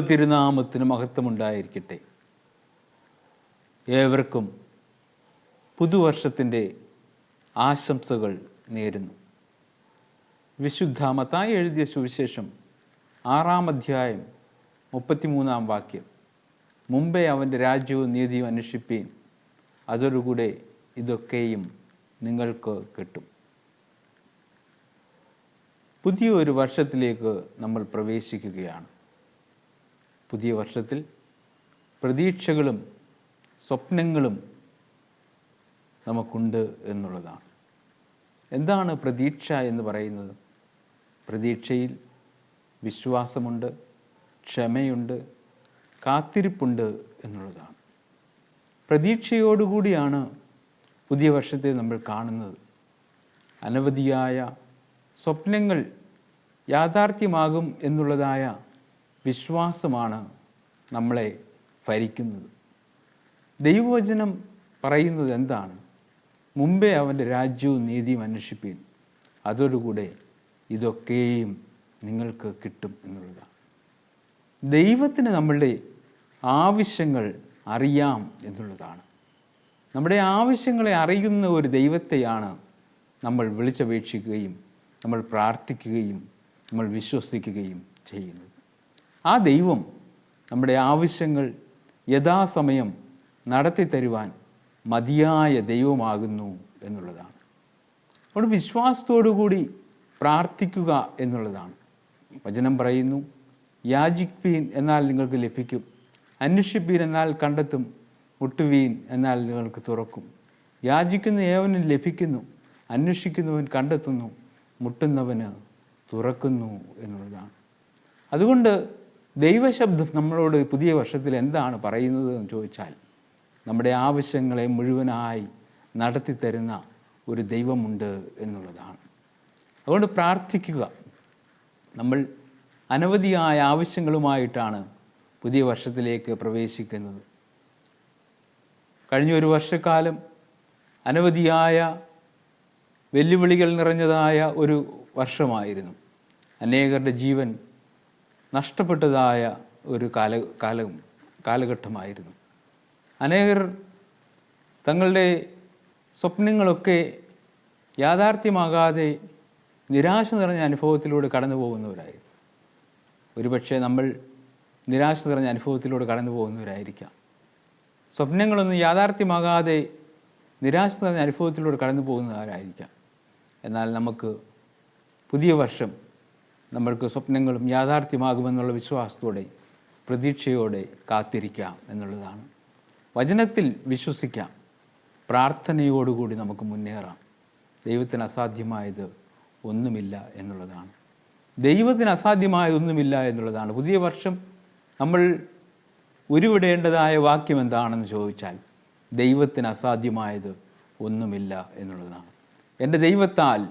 തിരുനാമത്തിന് മഹത്വമുണ്ടായിരിക്കട്ടെ. ഏവർക്കും പുതുവർഷത്തിന്റെ ആശംസകൾ നേരുന്നു. വിശുദ്ധ മത്തായി എഴുതിയ സുവിശേഷം ആറാം അധ്യായം മുപ്പത്തിമൂന്നാം വാക്യം. മുമ്പേ അവന്റെ രാജ്യവും നീതിയും അന്വേഷിപ്പീൻ. അതോടുകൂടെ ഇതൊക്കെയും നിങ്ങൾക്ക് കിട്ടും. പുതിയ ഒരു വർഷത്തിലേക്ക് നമ്മൾ പ്രവേശിക്കുകയാണ്. പുതിയ വർഷത്തിൽ പ്രതീക്ഷകളും സ്വപ്നങ്ങളും നമുക്കുണ്ട് എന്നുള്ളതാണ്. എന്താണ് പ്രതീക്ഷ എന്ന് പറയുന്നത്? പ്രതീക്ഷയിൽ വിശ്വാസമുണ്ട് ക്ഷമയുണ്ട് കാത്തിരിപ്പുണ്ട് എന്നുള്ളതാണ്. പ്രതീക്ഷയോടുകൂടിയാണ് പുതിയ വർഷത്തെ നമ്മൾ കാണുന്നത്. അനവധിയായ സ്വപ്നങ്ങൾ യാഥാർത്ഥ്യമാകും എന്നുള്ളതായ വിശ്വാസമാണ് നമ്മളെ ഭരിക്കുന്നത്. ദൈവവചനം പറയുന്നത് എന്താണ്? മുമ്പേ അവന്റെ രാജ്യവും നീതിയും അന്വേഷിപ്പീൻ. അതോടുകൂടെ ഇതൊക്കെയും നിങ്ങൾക്ക് കിട്ടും എന്നുള്ളതാണ്. ദൈവത്തിന് നമ്മളുടെ ആവശ്യങ്ങൾ അറിയാം എന്നുള്ളതാണ്. നമ്മുടെ ആവശ്യങ്ങളെ അറിയുന്ന ഒരു ദൈവത്തെയാണ് നമ്മൾ വിളിച്ചപേക്ഷിക്കുകയും നമ്മൾ പ്രാർത്ഥിക്കുകയും നമ്മൾ വിശ്വസിക്കുകയും ചെയ്യുന്നത് ആ ദൈവം നമ്മുടെ ആവശ്യങ്ങൾ യഥാസമയം നടത്തി തരുവാൻ മതിയായ ദൈവമാകുന്നു എന്നുള്ളതാണ്. അപ്പോൾ വിശ്വാസത്തോടു കൂടി പ്രാർത്ഥിക്കുക എന്നുള്ളതാണ്. വചനം പറയുന്നു യാചിപ്പീൻ എന്നാൽ നിങ്ങൾക്ക് ലഭിക്കും. അന്വേഷിപ്പീൻ എന്നാൽ കണ്ടെത്തും. മുട്ടുവീൻ എന്നാൽ നിങ്ങൾക്ക് തുറക്കും. യാചിക്കുന്ന ഏവനും ലഭിക്കുന്നു. അന്വേഷിക്കുന്നവൻ കണ്ടെത്തുന്നു. മുട്ടുന്നവന് തുറക്കുന്നു എന്നുള്ളതാണ്. അതുകൊണ്ട് ദൈവശബ്ദം നമ്മളോട് പുതിയ വർഷത്തിൽ എന്താണ് പറയുന്നത് എന്ന് ചോദിച്ചാൽ നമ്മുടെ ആവശ്യങ്ങളെ മുഴുവനായി നടത്തി തരുന്ന ഒരു ദൈവമുണ്ട് എന്നുള്ളതാണ്. അതുകൊണ്ട് പ്രാർത്ഥിക്കുക. നമ്മൾ അനവധിയായ ആവശ്യങ്ങളുമായിട്ടാണ് പുതിയ വർഷത്തിലേക്ക് പ്രവേശിക്കുന്നത്. കഴിഞ്ഞ ഒരു വർഷക്കാലം അനവധിയായ വെല്ലുവിളികൾ നിറഞ്ഞതായ ഒരു വർഷമായിരുന്നു. അനേകരുടെ ജീവൻ നഷ്ടപ്പെട്ടതായ ഒരു കാല കാല കാലഘട്ടമായിരുന്നു. അനേകർ തങ്ങളുടെ സ്വപ്നങ്ങളൊക്കെ യാഥാർത്ഥ്യമാകാതെ നിരാശ നിറഞ്ഞ അനുഭവത്തിലൂടെ കടന്നു പോകുന്നവരായിരുന്നു. ഒരുപക്ഷെ നമ്മൾ നിരാശ നിറഞ്ഞ അനുഭവത്തിലൂടെ കടന്നു പോകുന്നവരായിരിക്കാം. സ്വപ്നങ്ങളൊന്നും യാഥാർത്ഥ്യമാകാതെ നിരാശ നിറഞ്ഞ അനുഭവത്തിലൂടെ കടന്നു പോകുന്നവരായിരിക്കാം. എന്നാൽ നമുക്ക് പുതിയ വർഷം നമ്മൾക്ക് സ്വപ്നങ്ങളും യാഥാർത്ഥ്യമാകുമെന്നുള്ള വിശ്വാസത്തോടെ പ്രതീക്ഷയോടെ കാത്തിരിക്കാം എന്നുള്ളതാണ്. വചനത്തിൽ വിശ്വസിക്കാം. പ്രാർത്ഥനയോടുകൂടി നമുക്ക് മുന്നേറാം. ദൈവത്തിന് അസാധ്യമായത് ഒന്നുമില്ല എന്നുള്ളതാണ്. ദൈവത്തിന് അസാധ്യമായതൊന്നുമില്ല എന്നുള്ളതാണ്. പുതിയ വർഷം നമ്മൾ ഉരുവിടേണ്ടതായ വാക്യം എന്താണെന്ന് ചോദിച്ചാൽ ദൈവത്തിന് അസാധ്യമായത് ഒന്നുമില്ല എന്നുള്ളതാണ്. എന്റെ ദൈവത്താൽ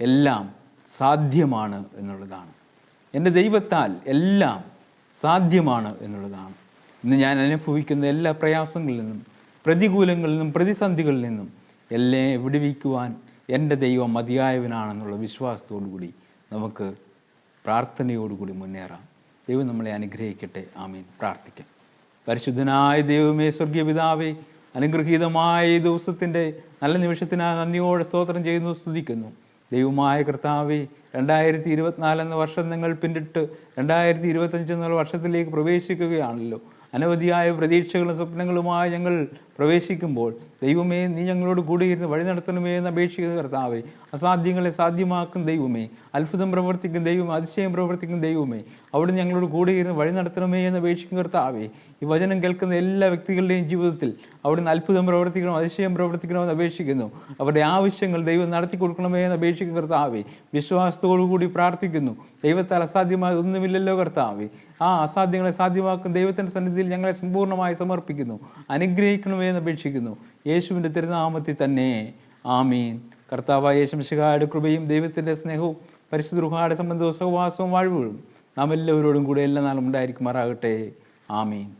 എല്ലാം സാധ്യമാണ് എന്നുള്ളതാണ്. എന്റെ ദൈവത്താൽ എല്ലാം സാധ്യമാണ് എന്നുള്ളതാണ്. ഇന്ന് ഞാൻ അനുഭവിക്കുന്ന എല്ലാ പ്രയാസങ്ങളിൽ നിന്നും പ്രതികൂലങ്ങളിൽ നിന്നും പ്രതിസന്ധികളിൽ നിന്നും എല്ലാം വിടുവിക്കുവാൻ എന്റെ ദൈവം മതിയായവനാണെന്നുള്ള വിശ്വാസത്തോടുകൂടി നമുക്ക് പ്രാർത്ഥനയോടുകൂടി മുന്നേറാം. ദൈവം നമ്മളെ അനുഗ്രഹിക്കട്ടെ. ആമീൻ. പ്രാർത്ഥിക്കാം. പരിശുദ്ധനായ ദൈവമേ സ്വർഗീയ പിതാവേ അനുഗ്രഹീതമായ ഈ ദിവസത്തിന്റെ നല്ല നിമിഷത്തിനായി നന്ദിയോടെ സ്തോത്രം ചെയ്യുന്നു സ്തുതിക്കുന്നു. ദൈവമായ കർത്താവി രണ്ടായിരത്തി ഇരുപത്തിനാല് എന്ന വർഷം നിങ്ങൾ പിന്നിട്ട് രണ്ടായിരത്തി ഇരുപത്തഞ്ച് എന്നുള്ള വർഷത്തിലേക്ക് പ്രവേശിക്കുകയാണല്ലോ. അനവധിയായ പ്രതീക്ഷകളും സ്വപ്നങ്ങളുമായി ഞങ്ങൾ പ്രവേശിക്കുമ്പോൾ ദൈവമേ നീ ഞങ്ങളോട് കൂടിയിരുന്ന് വഴി നടത്തണമേ എന്ന് അപേക്ഷിക്കുന്ന കർത്താവേ അസാധ്യങ്ങളെ സാധ്യമാക്കും ദൈവമേ അത്ഭുതം പ്രവർത്തിക്കും ദൈവമേ അതിശയം പ്രവർത്തിക്കും ദൈവമേ അവിടെ ഞങ്ങളോട് കൂടിയിരുന്ന് വഴി നടത്തണമേ എന്ന് അപേക്ഷിക്കുന്ന കർത്താവേ ഈ വചനം കേൾക്കുന്ന എല്ലാ വ്യക്തികളുടെയും ജീവിതത്തിൽ അവിടുന്ന് അത്ഭുതം പ്രവർത്തിക്കണം അതിശയം പ്രവർത്തിക്കണമെന്ന് അപേക്ഷിക്കുന്നു. അവരുടെ ആവശ്യങ്ങൾ ദൈവം നടത്തി കൊടുക്കണമേ എന്ന് അപേക്ഷിക്കുന്ന കർത്താവേ വിശ്വാസത്തോടു കൂടി പ്രാർത്ഥിക്കുന്നു. ദൈവത്താൽ അസാധ്യമായ ഒന്നുമില്ലല്ലോ കർത്താവേ. ആ അസാധ്യങ്ങളെ സാധ്യമാക്കും ദൈവത്തിന്റെ സന്നിധിയിൽ ഞങ്ങളെ സമ്പൂർണമായി സമർപ്പിക്കുന്നു. അനുഗ്രഹിക്കണമേ എന്ന് അപേക്ഷിക്കുന്നു. യേശുവിന്റെ തിരുനാമത്തിൽ തന്നെ. ആമീൻ. കർത്താവായ യേശുമിശിഹായുടെ കൃപയും ദൈവത്തിന്റെ സ്നേഹവും പരിശുദ്ധ സംബന്ധവും സഹവാസവും വാഴ്വുകളും നാം എല്ലാവരോടും കൂടെ എല്ലാ നാളും ഉണ്ടായിരിക്കുമാറാകട്ടെ. ആമീൻ.